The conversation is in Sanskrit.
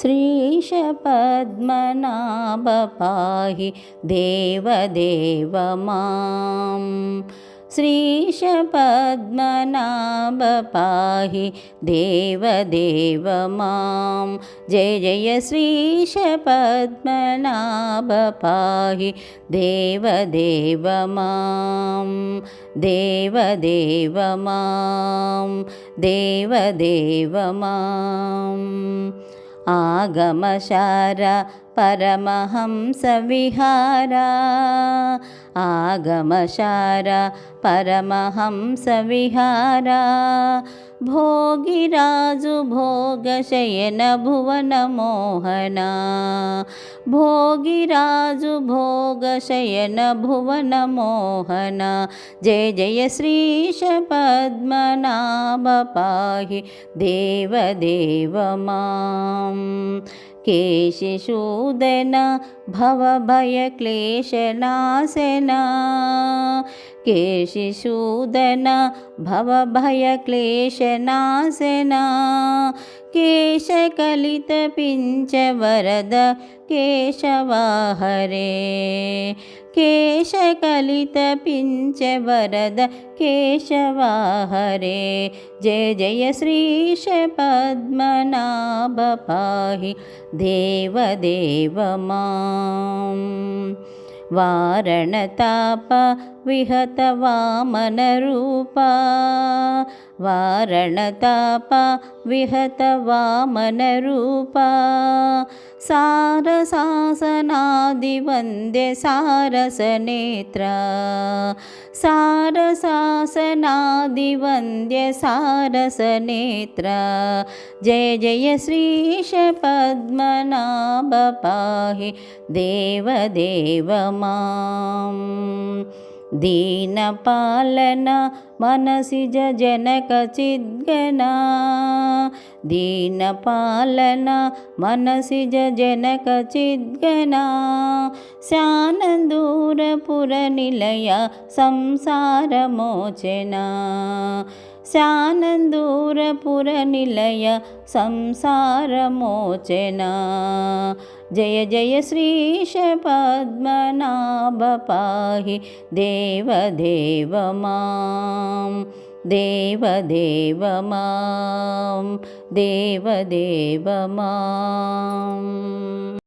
श्रीशपद्मनाभ पाहि देवदेव माम् श्रीशपद्मनाभ पाहि देवदेव मां जय जय श्रीशपद्मनाभ पाहि देवदेव मां देवदेव मां देवदेव माम् आगमशार परमहंसविहारा। आगमशार परमहंसविहारा भोगिराजु भोगशयन भुवनमोहना भोगिराजु भोगशयन भुवनमोहना जय जय श्रीश पद्मनाभ पाहि देवदेव माम् केशिशूदन भवभयक्लेशनाशना केशिशूदन भवभयक्लेशनाशना। केशकलितपिञ्चवरद केशवाहरे। केशकलितपिञ्चवरद केशवाहरे। जय जय श्रीश पद्मनाभ पाहि देवदेव माम् वारणताप विहतवामनरूपा। वारणताप विहतवामनरूपा सारसासनादिवन्द्य सारसनेत्रा। सारसासनादिवन्द्य सारसनेत्रा। जय जय श्रीश पद्मनाभ पाहि देवदेव माम् दीनपालन मनसि जनकचिद्गना दीनपालन मनसि जनकचिद्गना स्यानन्दूरपुरनिलय संसारमोचना स्यानन्दूरपुरनिलय संसारमोचना। जय जय श्रीश पद्मनाभ पाहि देवदेव मां देवदेव मां देवदेव माम्